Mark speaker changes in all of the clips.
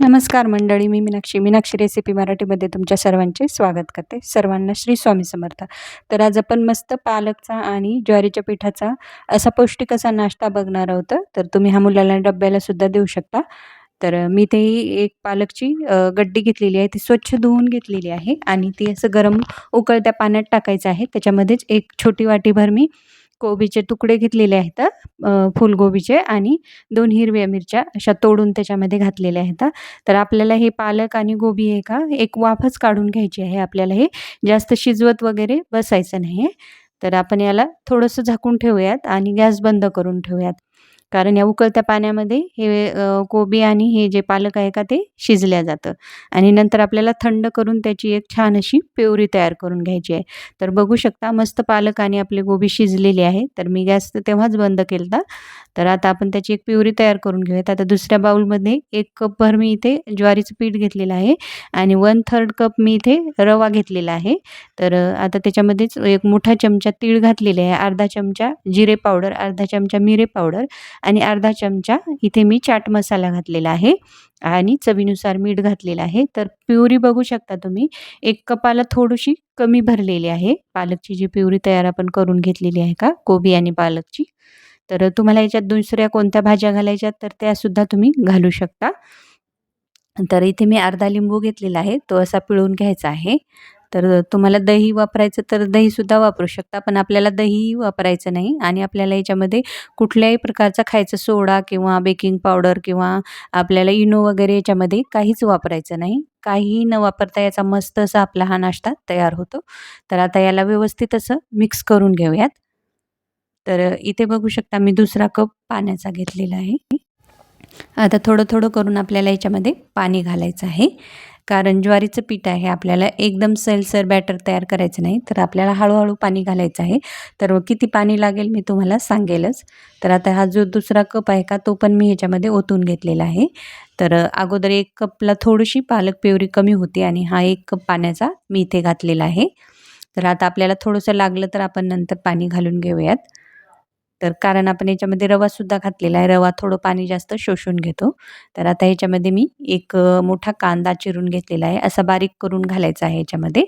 Speaker 1: नमस्कार मंडळी मी मीनाक्षी. मीनाक्षी रेसिपी मराठीमध्ये तुमच्या सर्वांचे स्वागत करते. सर्वांना श्री स्वामी समर्थ. तर आज आपण मस्त पालकचा आणि ज्वारीच्या पिठाचा असा पौष्टिक असा नाश्ता बघणार आहोत. तर तुम्ही हा मुलाला डब्याला सुद्धा देऊ शकता. तर मी ते एक पालकची गड्डी घेतलेली आहे. ती स्वच्छ धुवून घेतलेली आहे आणि ती असं गरम उकळत्या पाण्यात टाकायचं आहे. त्याच्यामध्येच एक छोटी वाटीभर मी कोबीचे तुकडे घेतलेले आहेत फुलगोबीचे आणि दोन हिरव्या मिरच्या अशा तोडून त्याच्यामध्ये घातलेल्या आहेत. तर आपल्याला हे पालक आणि गोबी आहे का? एक वाफच काढून घ्यायची आहे. आपल्याला हे जास्त शिजवत वगैरे बसायचं नाही आहे तर आपण याला थोडंसं झाकून ठेवूयात आणि गॅस बंद करून ठेवूयात. कारण या उकळत्या पाण्यामध्ये हे कोबी आणि हे जे पालक आहे का ते शिजल्या जातं. आणि नंतर आपल्याला थंड करून त्याची एक छान अशी प्युरी तयार करून घ्यायची आहे. तर बघू शकता मस्त पालक आणि आपले गोबी शिजलेली आहे. तर मी गॅस तेव्हाच बंद केला तर आता आपण त्याची एक प्युरी तयार करून घेऊयात. आता दुसऱ्या बाऊलमध्ये एक कपभर मी इथे ज्वारीचं पीठ घेतलेलं आहे. आणि वन थर्ड कप मी इथे रवा घेतलेला आहे. तर आता त्याच्यामध्येच एक मोठा चमचा तीळ घातलेले आहे. अर्धा चमचा जिरे पावडर अर्धा चमचा मिरे पावडर आणि अर्धा चमचा इथे मी चाट मसाला घातलेला आहे आणि चवीनुसार मीठ घातलेलं आहे. तर प्युरी बघू शकता तुम्ही. एक कपाला थोडीशी कमी भरलेली आहे. पालकची जी प्युरी तयार आपण करून घेतलेली आहे का? कोबी आणि पालकची. तर तुम्हाला याच्यात दुसऱ्या कोणत्या भाज्या घालायच्यात तर त्यासुद्धा तुम्ही घालू शकता. तर इथे मी अर्धा लिंबू घेतलेला आहे. तो असा पिळून घ्यायचा आहे. तर तुम्हाला दही वापरायचं तर दहीसुद्धा वापरू शकता पण आपल्याला दही वापरायचं नाही आणि आपल्याला याच्यामध्ये कुठल्याही प्रकारचा खायचा सोडा किंवा बेकिंग पावडर किंवा आपल्याला इनो वगैरे याच्यामध्ये काहीच वापरायचं नाही. काहीही न वापरता याचा मस्त असा आपला हा नाश्ता तयार होतो. तर आता याला व्यवस्थित असं मिक्स करून घेऊयात. तर इथे बघू शकता मी दुसरा कप पाण्याचा घेतलेला आहे. आता थोडं थोडं करून आपल्याला याच्यामध्ये पाणी घालायचं आहे. कारण ज्वारीचं पीठ आहे आपल्याला एकदम सैलसर बॅटर तयार करायचं नाही. तर आपल्याला हळूहळू पाणी घालायचं आहे. तर किती पाणी लागेल मी तुम्हाला सांगेलच. तर आता हा जो दुसरा कप आहे का तो पण मी ह्याच्यामध्ये ओतून घेतलेला आहे. तर अगोदर एक कपला थोडीशी पालक प्युरी कमी होती आणि हा एक कप पाण्याचा मी इथे घातलेला आहे. तर आता आपल्याला थोडंसं लागलं तर आपण नंतर पाणी घालून घेऊयात. तर कारण आपण याच्यामध्ये रवासुद्धा घातलेला आहे. रवा थोडं पाणी जास्त शोषून घेतो. तर आता ह्याच्यामध्ये मी एक मोठा कांदा चिरून घेतलेला आहे. असा बारीक करून घालायचा आहे याच्यामध्ये.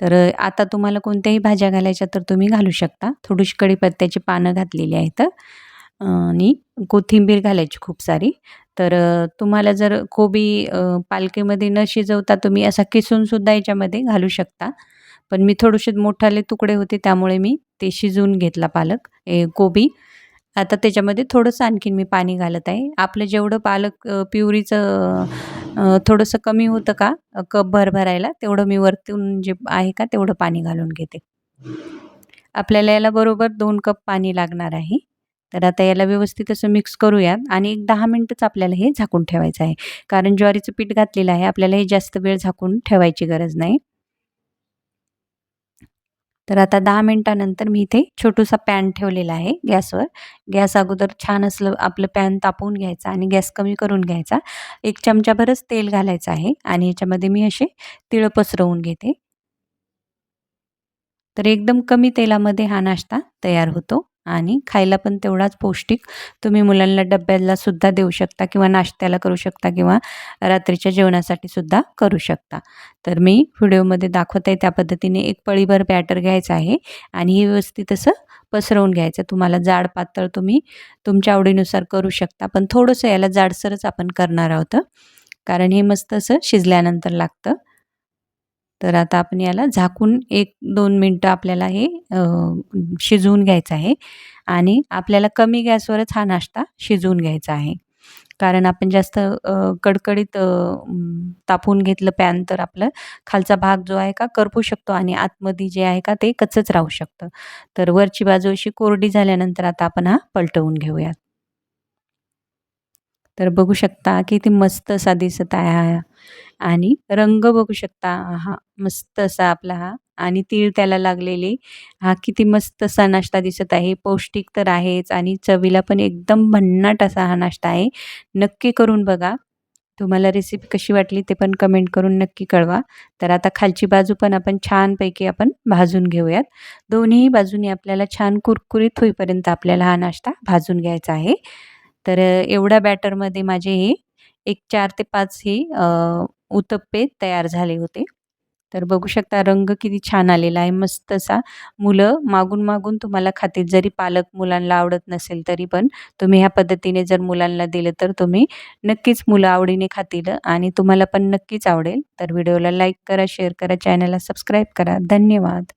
Speaker 1: तर आता तुम्हाला कोणत्याही भाज्या घालायच्या तर तुम्ही घालू शकता. थोडीशी कढीपत्त्याची पानं घातलेली आहेत. आणि कोथिंबीर घालायची खूप सारी. तर तुम्हाला जर कोबी पालकीमध्ये न शिजवता तुम्ही असा किसूनसुद्धा याच्यामध्ये घालू शकता. पण मी थोडेसे मोठाले तुकडे होते त्यामुळे मी ते शिजवून घेतला पालक ए कोबी. आता त्याच्यामध्ये थोडंसं आणखीन मी पाणी घालत आहे. आपलं जेवढं पालक प्युरीचं थोडंसं कमी होतं का कप भर भरायला तेवढं मी वरतून जे आहे का तेवढं पाणी घालून घेते. आपल्याला याला बरोबर दोन कप पाणी लागणार आहे. तर आता याला व्यवस्थित असं मिक्स करूयात आणि एक दहा मिनटंच आपल्याला हे झाकून ठेवायचं आहे. कारण ज्वारीचं पीठ घातलेलं आहे आपल्याला हे जास्त वेळ झाकून ठेवायची गरज नाही. तर आता दहा मिनटानंतर मी इथे छोटूसा पॅन ठेवलेला आहे गॅसवर. गॅस अगोदर छान असलं आपलं पॅन तापवून घ्यायचा आणि गॅस कमी करून घ्यायचा. एक चमच्याभरच तेल घालायचं आहे आणि याच्यामध्ये मी असे तिळं पसरवून घेते. तर एकदम कमी तेलामध्ये हा नाश्ता तयार होतो. आणि खायला पण तेवढाच पौष्टिक. तुम्ही मुलांना डब्याला सुद्धा देऊ शकता किंवा नाश्त्याला करू शकता किंवा रात्रीच्या जेवणासाठी सुद्धा करू शकता. तर मी व्हिडिओमध्ये दाखवत आहे त्या पद्धतीने एक पळीभर बॅटर घ्यायचं आहे आणि हे व्यवस्थित असं पसरवून घ्यायचं. तुम्हाला जाड पातळ तुम्ही तुमच्या आवडीनुसार करू शकता पण थोडंसं याला जाडसरच आपण करणार आहोत. कारण हे मस्त असं शिजल्यानंतर लागतं. तर आता आपण याला झाकून एक दोन मिनटं आपल्याला हे शिजवून घ्यायचं आहे. आणि आपल्याला कमी गॅसवरच हा नाश्ता शिजवून घ्यायचा आहे. कारण आपण जास्त कडकडीत तापून घेतलं पॅन तर आपलं खालचा भाग जो आहे का करपू शकतो आणि आतमध्ये जे आहे का ते कच्चंच राहू शकतं. तर वरची बाजू अशी कोरडी झाल्यानंतर आता आपण हा पलटवून घेऊयात. तर बघू शकता किती मस्त असा दिसत आहे हा. आणि रंग बघू शकता हा मस्त असा आपला हा. आणि तीळ त्याला लागलेले. हा किती मस्त असा नाश्ता दिसत आहे. पौष्टिक तर आहेच आणि चवीला पण एकदम भन्नाट असा हा नाश्ता आहे. नक्की करून बघा. तुम्हाला रेसिपी कशी वाटली ते पण कमेंट करून नक्की कळवा. तर आता खालची बाजू पण आपण छानपैकी आपण भाजून घेऊयात. दोन्ही बाजूनी आपल्याला छान कुरकुरीत होईपर्यंत आपल्याला हा नाश्ता भाजून घ्यायचा आहे. तर एवढ्या बॅटरमध्ये माझे हे एक चार ते पाच ही उत्तप्पे तयार झाले होते. तर बघू शकता रंग किती छान आलेला आहे मस्त असा. मुलं मागून मागून तुम्हाला खातील जरी पालक मुलांना आवडत नसेल तरी पण तुम्ही ह्या पद्धतीने जर मुलांना दिलं तर तुम्ही नक्कीच मुलं आवडीने खातील आणि तुम्हाला पण नक्कीच आवडेल. तर व्हिडिओला लाईक करा शेअर करा चॅनलला सबस्क्राईब करा. धन्यवाद.